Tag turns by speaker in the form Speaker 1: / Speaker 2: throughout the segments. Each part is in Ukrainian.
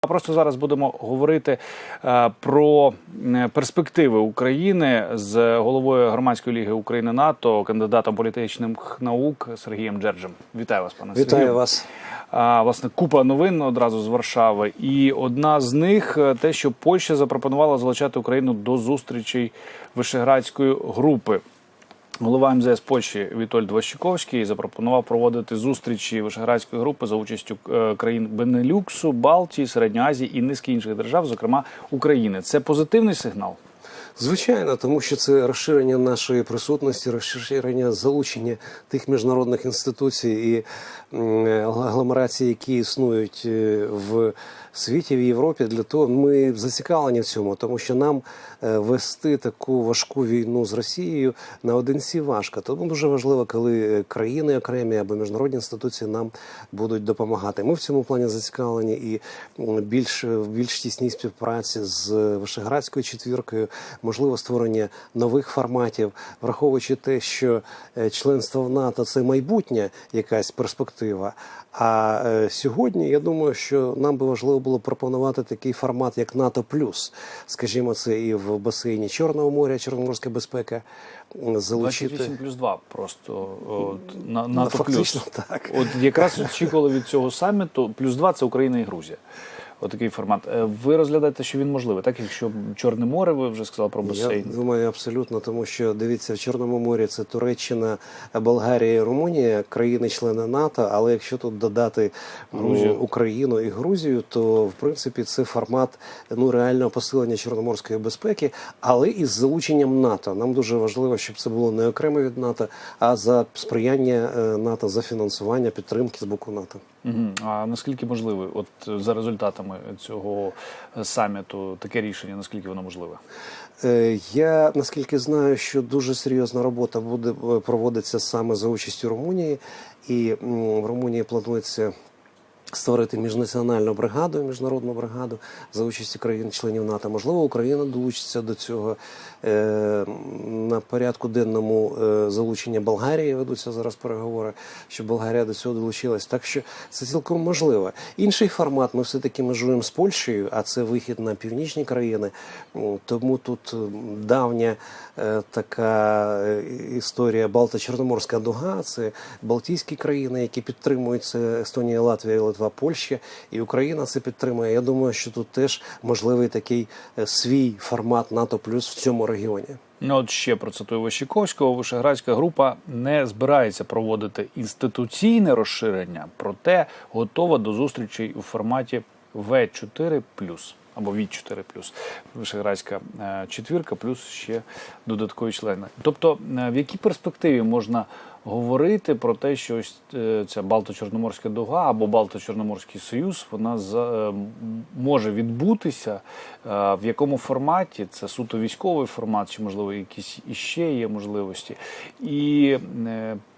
Speaker 1: А просто зараз будемо говорити е, про перспективи України з головою громадської ліги України НАТО, кандидатом політичних наук Сергієм Джерджем. Вітаю вас, пане
Speaker 2: Вітаю
Speaker 1: Сергію.
Speaker 2: вас.
Speaker 1: А, власне, купа новин одразу з Варшави. І одна з них е, те, що Польща запропонувала залучати Україну до зустрічей Вишеградської групи. Голова МЗС Польщі Вітольд Ващиковський запропонував проводити зустрічі Вишеградської групи за участю е, країн Бенелюксу, Балтії, Середньої Азії і низки інших держав, зокрема України. Це позитивний сигнал.
Speaker 2: Звичайно, тому що це розширення нашої присутності, розширення залучення тих міжнародних інституцій і агломерацій, які існують е, в світі, в Європі. Для того ми зацікавлені в цьому, тому що нам е, вести таку важку війну з Росією наодинці важко. Тому дуже важливо, коли країни окремі або міжнародні інституції нам будуть допомагати. Ми в цьому плані зацікавлені і більш в більш тісній співпраці з Вишеградською четвіркою, можливо, створення нових форматів, враховуючи те, що е, членство в НАТО це майбутня якась перспектива. А е, сьогодні я думаю, що нам би важливо було пропонувати такий формат, як НАТО Плюс, скажімо, це і в басейні Чорного моря, Чорноморська безпека, залучити
Speaker 1: 28 плюс 2 просто от, на, НАТО
Speaker 2: фактично
Speaker 1: плюс.
Speaker 2: так.
Speaker 1: От якраз очікували від цього саміту. Плюс 2 – це Україна і Грузія. Отакий формат. Е, Ви розглядаєте, що він можливий, так? Якщо Чорне море, ви вже сказали про
Speaker 2: Я думаю, абсолютно, тому що дивіться, в Чорному морі це Туреччина, Болгарія, і Румунія, країни-члени НАТО. Але якщо тут додати
Speaker 1: Грузію.
Speaker 2: Україну і Грузію, то в принципі це формат ну реального посилення чорноморської безпеки, але із залученнем НАТО. Нам дуже важливо, щоб це було не окремо від НАТО, а за сприяння е, НАТО за фінансування підтримки з боку НАТО.
Speaker 1: Угу. А наскільки можливе, от за результатами цього е, саміту, таке рішення, наскільки воно можливе?
Speaker 2: Е, Я наскільки знаю, що дуже серйозна робота буде е, проводиться саме за участю Румунії, і в Румунії планується. Створити міжнаціональну бригаду, міжнародну бригаду за участі країн-членів НАТО. Можливо, Україна долучиться до цього Е, на порядку денному е, залучення Болгарії. Ведуться зараз переговори, щоб Болгарія до цього долучилась. Так що це цілком можливо. Інший формат ми все таки межуємо з Польщею, а це вихід на північні країни. Тому тут давня е, така е, історія Балто-Чорноморська дуга. Це Балтійські країни, які підтримують це Естонія, Латвія, Литва, Польща і Україна це підтримує. Я думаю, що тут теж можливий такий е, свій формат НАТО плюс в цьому регіоні.
Speaker 1: Ну, от ще процитую Ващиковського. Вишеградська група не збирається проводити інституційне розширення, проте готова до зустрічей у форматі В4 або від 4 Вишеградська е, четвірка, плюс ще додаткові члени. Тобто, е, в якій перспективі можна говорити про те, що ось е, ця Балто-Чорноморська дуга або Балто-Чорноморський союз вона е, може відбутися е, в якому форматі? Це суто військовий формат, чи можливо якісь іще є можливості, і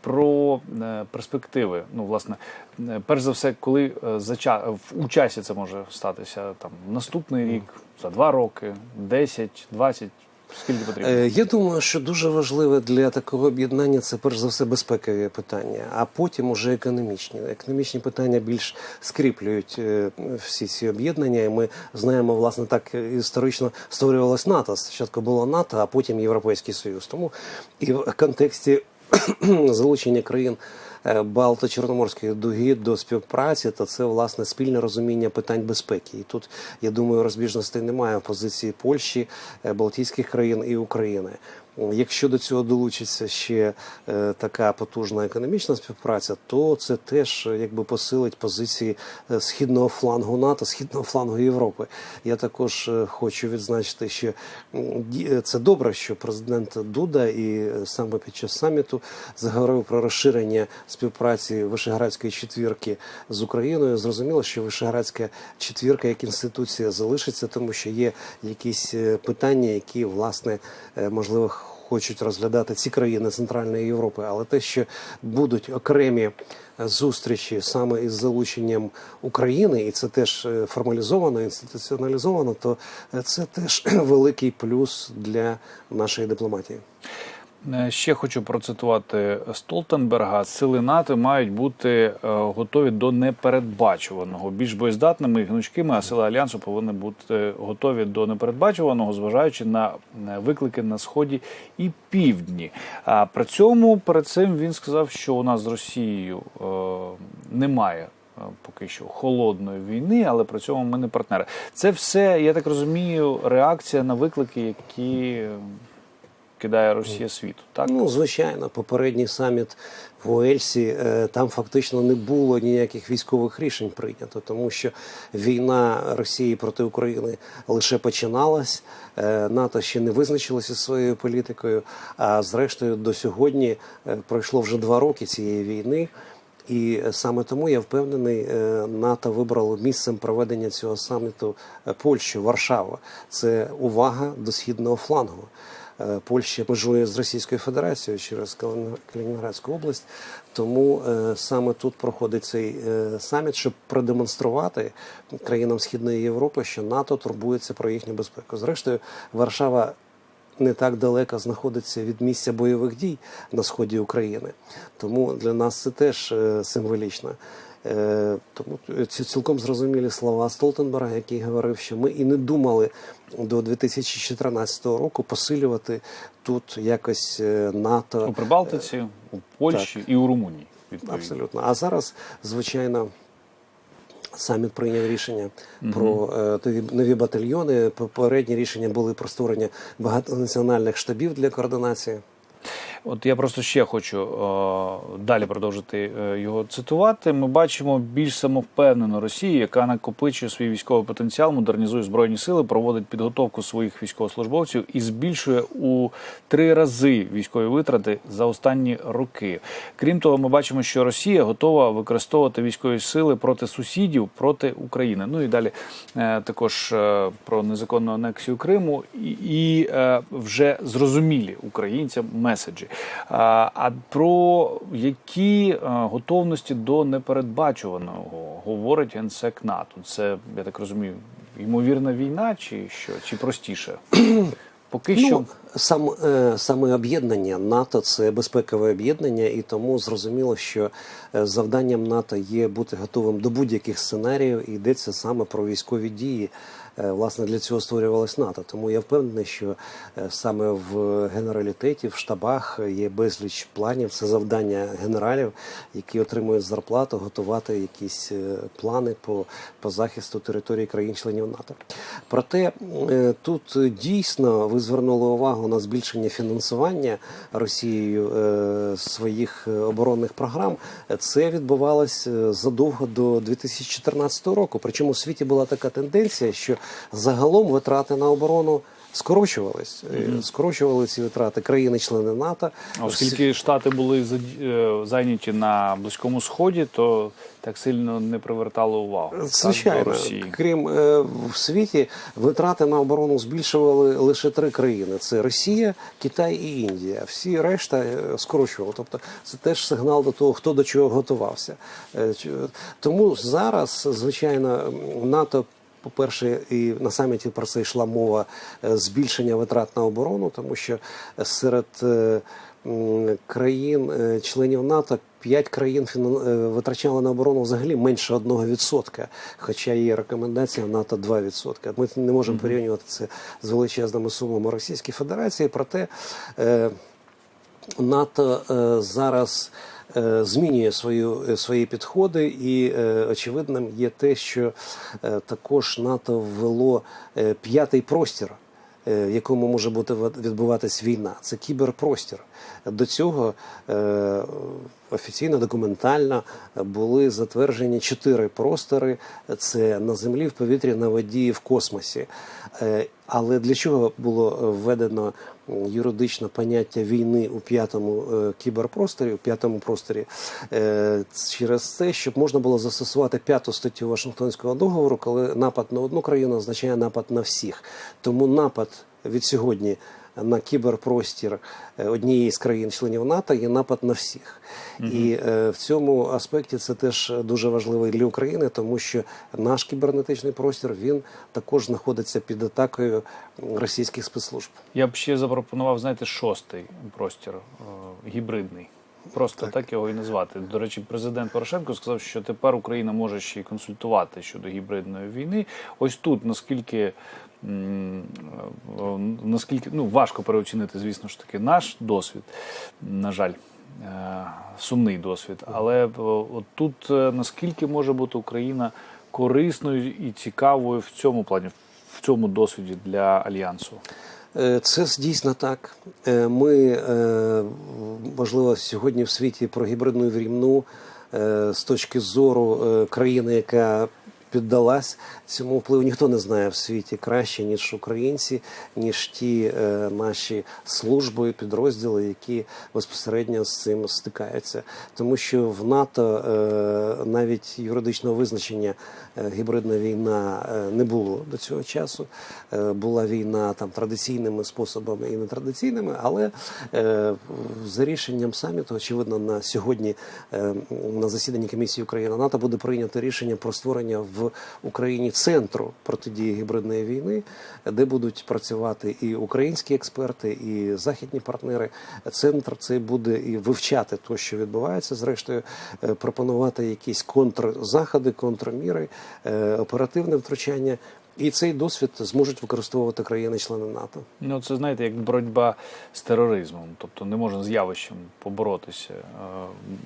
Speaker 1: про перспективи. Ну, власне, перш за все, коли за ча- у часі це може статися там наступний рік, за два роки, 10, 20, скільки потрібно?
Speaker 2: Е, Я думаю, що дуже важливе для такого об'єднання це перш за все безпекові питання, а потім уже економічні. Економічні питання більш скріплюють е, всі ці об'єднання. І ми знаємо, власне, так історично створювалось НАТО. Спочатку було НАТО, а потім Європейський Союз. Тому і в контексті залучення країн. Е, Балто-Чорноморської дуги до співпраці, то це власне спільне розуміння питань безпеки. І тут я думаю, розбіжностей немає в позиції Польщі, е, Балтійських країн і України. Якщо до цього долучиться ще е, така потужна економічна співпраця, то це теж е, якби посилить позиції е, східного флангу НАТО, східного флангу Європи. Я також е, хочу відзначити, що е, це добре, що президент Дуда і е, саме під час саміту заговорив про розширення співпраці Вишеградської четвірки з Україною. Зрозуміло, що Вишеградська четвірка як інституція залишиться, тому що є якісь е, питання, які власне е, можливо хочуть розглядати ці країни Центральної Європи, але те, що будуть окремі зустрічі саме із залученням України, і це теж е, формалізовано, інституціоналізовано, то е, це теж великий плюс для нашої дипломатії.
Speaker 1: Е, Ще хочу процитувати Столтенберга. Сили НАТО мають бути е, готові до непередбачуваного, більш боєздатними і гнучкими, а сили альянсу повинні бути готові до непередбачуваного, зважаючи на е, виклики на сході і півдні. А при цьому перед цим він сказав, що у нас з Росією е, немає. е, Поки що холодної війни, але при цьому ми не партнери. Це все, я так розумію, реакція на виклики, які е, кидає Росія світу. Так
Speaker 2: Ну, звичайно, попередній саміт в Уельсі, е, там фактично не було ніяких військових рішень прийнято, тому що війна Росії проти України лише починалась. е, НАТО ще не визначилося своєю політикою. А зрештою, до сьогодні е, пройшло вже два роки цієї війни. І саме тому я впевнений, НАТО вибрало місцем проведення цього саміту Польщу, Варшава. Це увага до східного флангу. Е, Польща межує з Російською Федерацією через Калінінградську область. Тому е, саме тут проходить цей е, саміт, щоб продемонструвати країнам Східної Європи, що НАТО турбується про їхню безпеку. Зрештою, Варшава не так далеко знаходиться від місця бойових дій на сході України. Тому для нас це теж символічно. Е, Тому ці цілком зрозумілі слова Столтенберга, який говорив, що ми і не думали до 2014 року посилювати тут якось е, НАТО.
Speaker 1: у Прибалтиці, у Польщі і у Румунії. Відповідно.
Speaker 2: Абсолютно. А зараз, звичайно, саміт прийняв рішення про е, нові батальйони. Попередні рішення були про створення багатонаціональних штабів для координації.
Speaker 1: От я просто ще хочу е, далі продовжити е, його цитувати. Ми бачимо більш самовпевнену Росію, яка накопичує свій військовий потенціал, модернізує збройні сили, проводить підготовку своїх військовослужбовців і збільшує у три рази військові витрати за останні роки. Крім того, ми бачимо, що Росія готова використовувати військові сили проти сусідів, проти України. Ну і далі е, також е, про незаконну анексію Криму і, і е, вже зрозумілі українцям меседжі. А, про які е, готовності до непередбачуваного говорить генсек НАТО? Це я так розумію, ймовірна війна, чи що, чи простіше? Поки що
Speaker 2: Ну, сам, е, саме об'єднання НАТО це безпекове об'єднання, і тому зрозуміло, що е, завданням НАТО є бути готовим до будь-яких сценаріїв, і йдеться саме про військові дії. Е, Власне, для цього створювалось НАТО. Тому я впевнений, що саме в генералітеті, в штабах є безліч планів. Це завдання генералів, які отримують зарплату, готувати якісь плани по, по захисту території країн-членів НАТО. Проте тут дійсно ви звернули увагу на збільшення фінансування Росією е, своїх е, оборонних програм. Це відбувалось е, задовго до 2014 року. Причому у світі була така тенденція, що загалом витрати на оборону. Скорочувались, Е, скорочували ці витрати країни-члени НАТО.
Speaker 1: Оскільки Штати були е, зайняті на Близькому Сході, то так сильно не привертали увагу
Speaker 2: Звичайно,
Speaker 1: Росії.
Speaker 2: крім е, в світі, витрати на оборону збільшували лише три країни: це Росія, Китай і Індія. Всі решта скорочували. Тобто, це теж сигнал до того, хто до чого готувався. Тому зараз, звичайно, НАТО. По-перше, і на саміті про це йшла мова е, збільшення витрат на оборону, тому що серед е, країн, е, членів НАТО, п'ять країн витрачали на оборону взагалі менше 1%, хоча є рекомендація в НАТО 2%. Ми не можемо порівнювати це з величезними сумами Російської Федерації, проте НАТО зараз змінює свою, е, свої підходи, і е, очевидним є те, що е, також НАТО ввело е, п'ятий простір. е, В якому може бути відбуватись війна, це кіберпростір. До цього е, офіційно документально були затверджені чотири простори: це на землі, в повітрі, на воді, в космосі. Е, Але для чого було введено м, юридичне поняття війни у п'ятому е, кіберпросторі, у п'ятому просторі Е, через те, щоб можна було застосувати п'яту статтю Вашингтонського договору, коли напад на одну країну означає напад на всіх. Тому напад від сьогодні на кіберпростір е, однієї з країн-членів НАТО є напад на всіх. І е, в цьому аспекті це теж дуже важливо для України, тому що наш кібернетичний простір він також знаходиться під атакою російських спецслужб.
Speaker 1: Я б ще запропонував, знаєте, шостий простір е, гібридний. Просто так. його і назвати. До речі, президент Порошенко сказав, що тепер Україна може ще й консультувати щодо гібридної війни. Ось тут наскільки. е, Наскільки ну важко переоцінити, звісно ж таки, наш досвід, на жаль, е, сумний досвід. Але е, от тут наскільки може бути Україна корисною і цікавою в цьому плані, в цьому досвіді для альянсу?
Speaker 2: Е, Це дійсно так. Е, Ми, е, можливо, сьогодні в світі про гібридну війну з точки зору країни, яка піддалась цьому впливу, ніхто не знає в світі краще, ніж українці, ніж ті е, наші служби, підрозділи, які безпосередньо з цим стикаються. Тому що в НАТО е, навіть юридичного визначення е, гібридна війна е, не було до цього часу. Е, Була війна там традиційними способами і нетрадиційними, але е, за рішенням саміту, очевидно, на сьогодні е, на засіданні комісії Україна НАТО буде прийнято рішення про створення в Україні центру протидії гібридної війни, де будуть працювати і українські експерти, і західні партнери. Центр цей буде і вивчати те, що відбувається, зрештою е, пропонувати якісь контрзаходи, контрміри, е, оперативне втручання. І цей досвід зможуть використовувати країни-члени НАТО.
Speaker 1: Ну, це знаєте, як боротьба з тероризмом. Тобто не можна з явищем поборотися,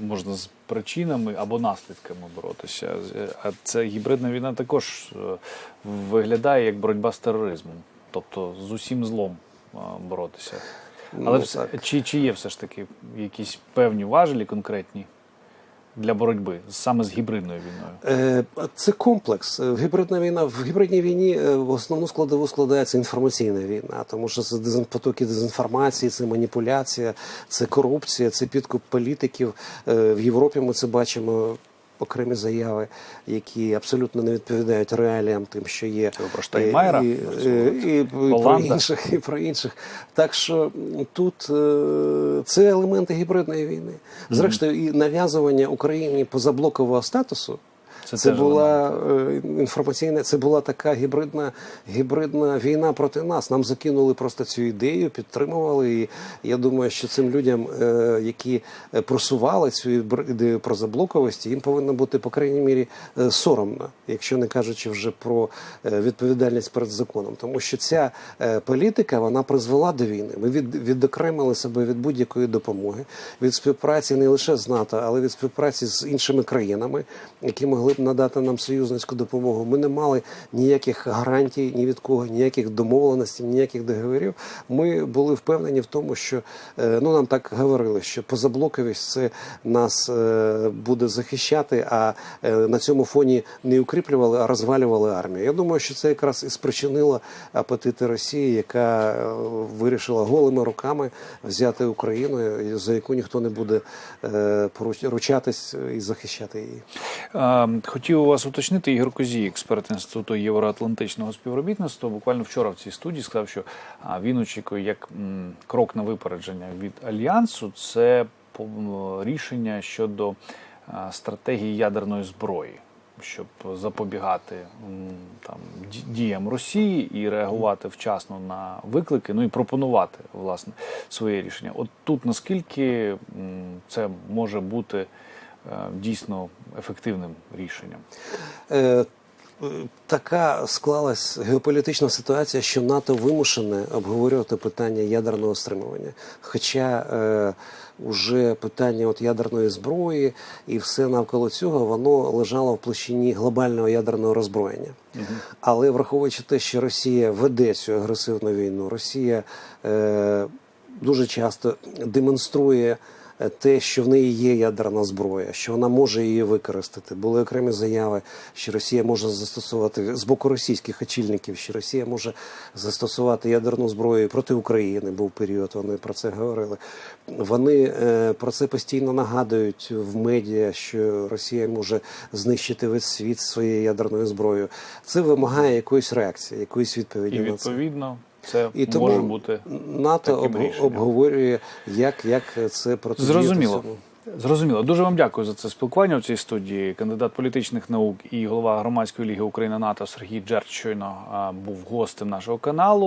Speaker 1: можна з причинами або наслідками боротися. А це гібридна війна також е, виглядає як боротьба з тероризмом, тобто з усім злом боротися. Але
Speaker 2: Ну,
Speaker 1: все, чи, чи є все ж таки якісь певні важелі конкретні для боротьби саме з гібридною війною?
Speaker 2: Е, Це комплекс. Гібридна війна в гібридній війні е, в основну складову складається інформаційна війна, тому що це потоки дезінформації, це маніпуляція, це корупція, це підкуп політиків. Е, В Європі ми це бачимо. Окремі заяви, які абсолютно не відповідають реаліям тим, що є
Speaker 1: про
Speaker 2: і, і, і, і про інших, і про інших. Так що тут е, це елементи гібридної війни. Зрештою, і нав'язування Україні позаблокового статусу.
Speaker 1: Це
Speaker 2: Це, була е, інформаційна, це була така гібридна, гібридна війна проти нас. Нам закинули просто цю ідею, підтримували. І я думаю, що цим людям, е, які е, просували цю ідею про заблоковості, їм повинно бути, по крайній мірі, соромно, якщо не кажучи вже про відповідальність перед законом. Тому що ця політика вона призвела до війни. Ми від, відокремили себе від будь-якої допомоги, від співпраці не лише з НАТО, але від співпраці з іншими країнами, які могли надати нам союзницьку допомогу. Ми не мали ніяких гарантій ні від кого, ніяких домовленостей, ніяких договорів. Ми були впевнені в тому, що е, ну нам так говорили, що позаблоковість це нас е, буде захищати, а е, на цьому фоні не укріплювали, а розвалювали армію. Я думаю, що це якраз і спричинило апетити Росії, яка вирішила голими руками взяти Україну, за яку ніхто не буде ручатись і захищати її.
Speaker 1: Хотів у вас уточнити Ігор Козій, експерт інституту євроатлантичного співробітництва. Буквально вчора в цій студії сказав, що він очікує як крок на випередження від альянсу. Це рішення щодо стратегії ядерної зброї, щоб запобігати там діям Росії і реагувати вчасно на виклики, ну і пропонувати власне своє рішення. От тут наскільки це може бути дійсно ефективним рішенням.
Speaker 2: Е, е, Така склалась геополітична ситуація, що НАТО вимушене обговорювати питання ядерного стримування. Хоча е, уже питання от ядерної зброї і все навколо цього воно лежало в площині глобального ядерного роззброєння. Але враховуючи те, що Росія веде цю агресивну війну, Росія е, дуже часто демонструє е, те, що в неї є ядерна зброя, що вона може її використати. Були окремі заяви, що Росія може застосувати з боку російських очільників, що Росія може застосувати ядерну зброю проти України. Був період, вони про це говорили. Вони е, про це постійно нагадують в медіа, що Росія може знищити весь світ своєю ядерною зброєю. Це вимагає якоїсь реакції, якоїсь відповіді
Speaker 1: І
Speaker 2: на це.
Speaker 1: відповідно це
Speaker 2: І тому
Speaker 1: може бути
Speaker 2: НАТО
Speaker 1: таким
Speaker 2: об- обговорює, як, як це протидіяти
Speaker 1: Зрозуміло. Зрозуміло. Дуже вам дякую за це спілкування у цій студії. Кандидат політичних наук і голова громадської ліги України НАТО Сергій Джерт щойно був гостем нашого каналу.